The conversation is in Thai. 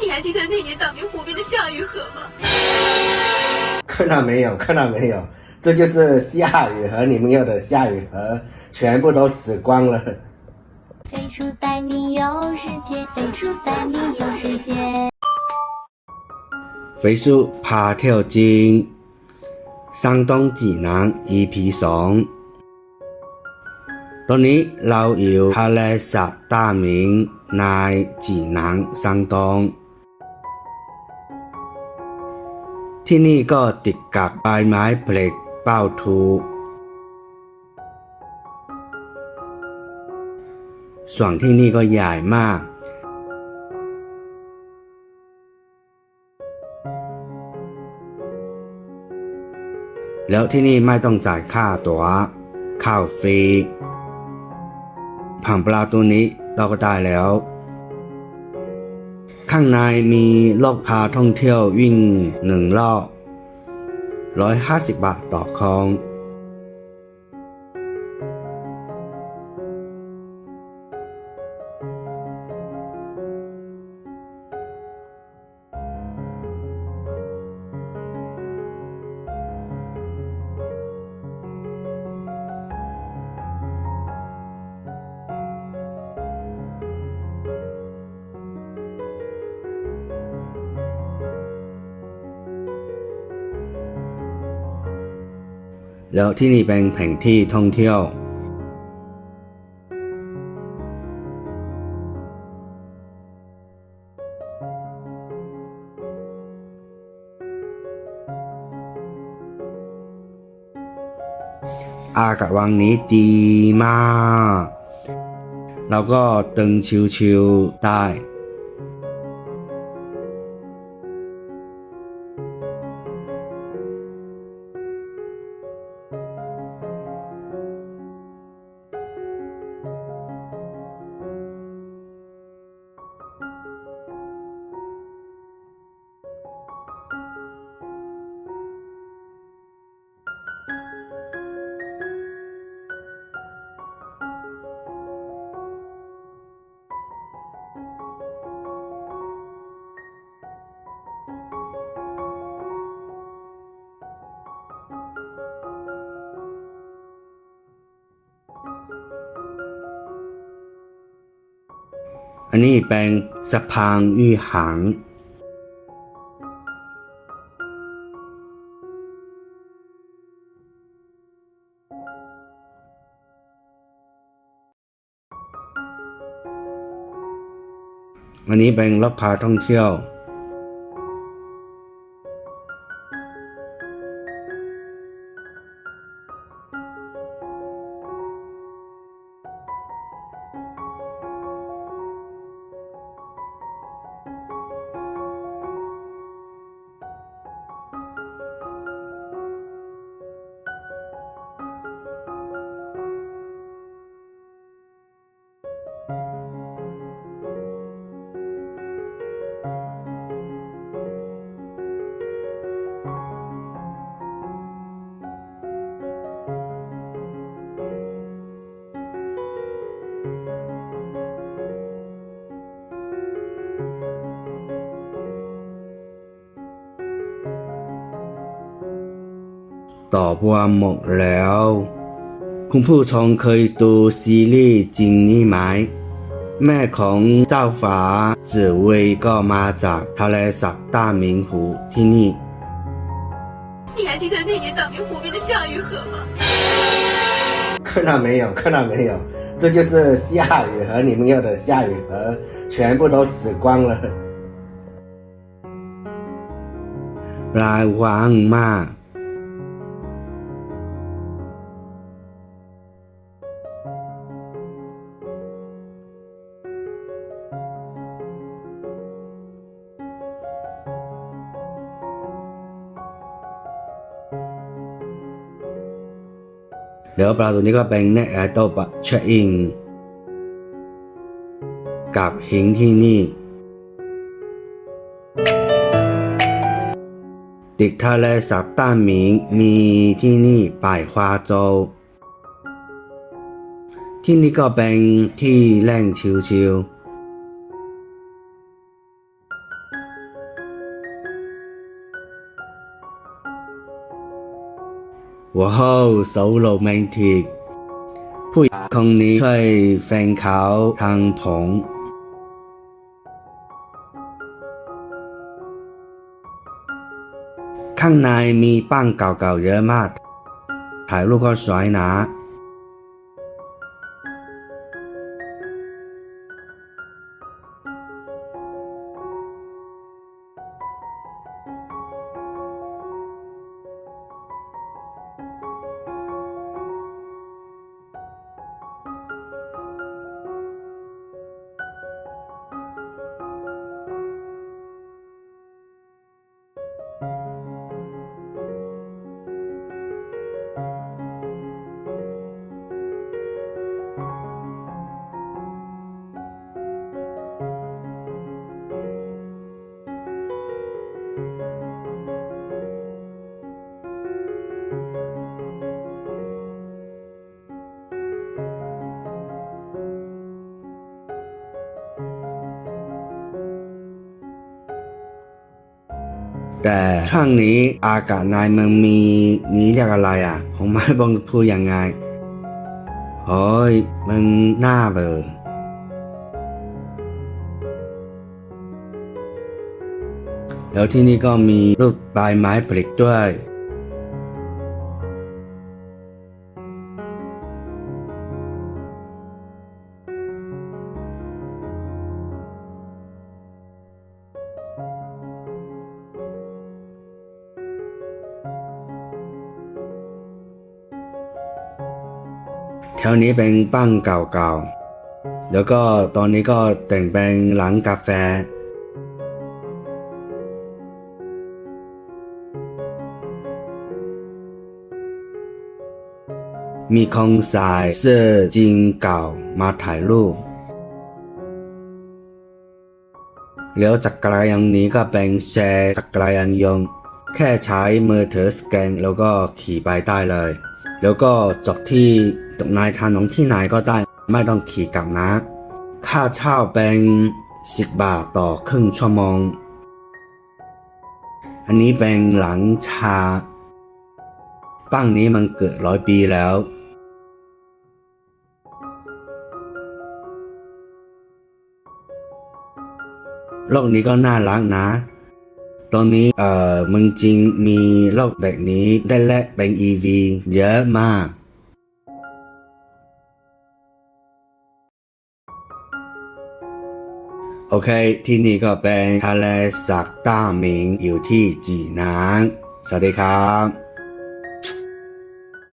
你还记得那年大明湖边的夏雨荷吗？看到没有？看到没有？这就是夏雨荷，你们要的夏雨荷，全部都死光了。飞鼠带你游世界，飞鼠带你游世界。肥叔พาเที่ยวจีน山东济南 EP สองตอนนี้เราอยู่ทะเลสาบต้าหมิงในจีหนังซังตง ที่นี่ก็ติดกับใบไม้เพล็กเป้าทูส่วนที่นี่ก็ใหญ่มาก แล้วที่นี่ไม่ต้องจ่ายค่าตัว๋วข้าวฟรี ผ่านประตูนี้เราก็ได้แล้ว ข้างในมีรถพาท่องเที่ยววิ่งหนึ่งรอบร้อยห้าสิบบาทต่อครอง แล้วที่นี่เป็นแผนที่ท่องเที่ยว อากาศวังนี้ดีมากเราก็ตึงชิวๆได้ อันนี้เป็นสะพานอีหาง อันนี้เป็นรถพาท่องเที่ยว ต่อบวมหมดแล้ว คุณผู้ชมเคยดูซีรีส์จริงนี่ไหม แม่ของเจ้าฟ้าจื่อเว่ยก็มาจากทะเลสาบต้าหมิงหูที่นี่ 你还记得那年大明湖边的夏雨荷吗？看到没有？看到没有？这就是夏雨荷，你们要的夏雨荷，全部都死光了。ปลา เดี๋ยวปลาตัวนี้ก็เป็นแน่แอร์โตปะเชะอิง กับหิงที่นี่ ติดทะเลสาบต้านหมิงมีที่นี่ป่ายควาโจวที่นี่ก็เป็นที่แหล่งชิวๆ ว้าวโซโรแมนติกผู้หญิงคนนี้ช่วยแฟนเขาทางผมข้างในมีปั้งเก่าๆเยอะมาก ถ่ายรูปก็สวยนะ แต่ช่วงนี้อากาศในเมืองมีนี้เรียกอะไรอะ ผมไม่บองพูดยังไงโอ้ยมึงหน้าเบอร์แล้วที่นี่ก็มีรูปใบไม้ผลิด้วย แถวนี้เป็นปั้งเก่าๆ แล้วก็ตอนนี้ก็แต่งเป็นหลังกาแฟ มีคงสายเสื้อจีนเก่ามาถ่ายรูป แล้วจักรยานนี้ก็เป็นแชร์จักรยานยนต์แค่ใช้มือถือสแกนแล้วก็ขี่ไปได้เลย แล้วก็จอดที่ตรงนายทานของที่ไหนก็ได้ไม่ต้องขี่กลับนะ ค่าเช่าเป็นสิบบาทต่อครึ่งชั่วโมง อันนี้เป็นหลังชาปั้งนี้มันเกิดร้อยปีแล้ว โลกนี้ก็น่ารักนะ ตอนนี้เอ่อเมืองจริงมีโลกแบบนี้ได้แลกเป็น EV เยอะมาก โอเค ที่นี่ก็เป็นทะเลสักต้าหมิงอยู่ที่จีนางสวัสดีครับ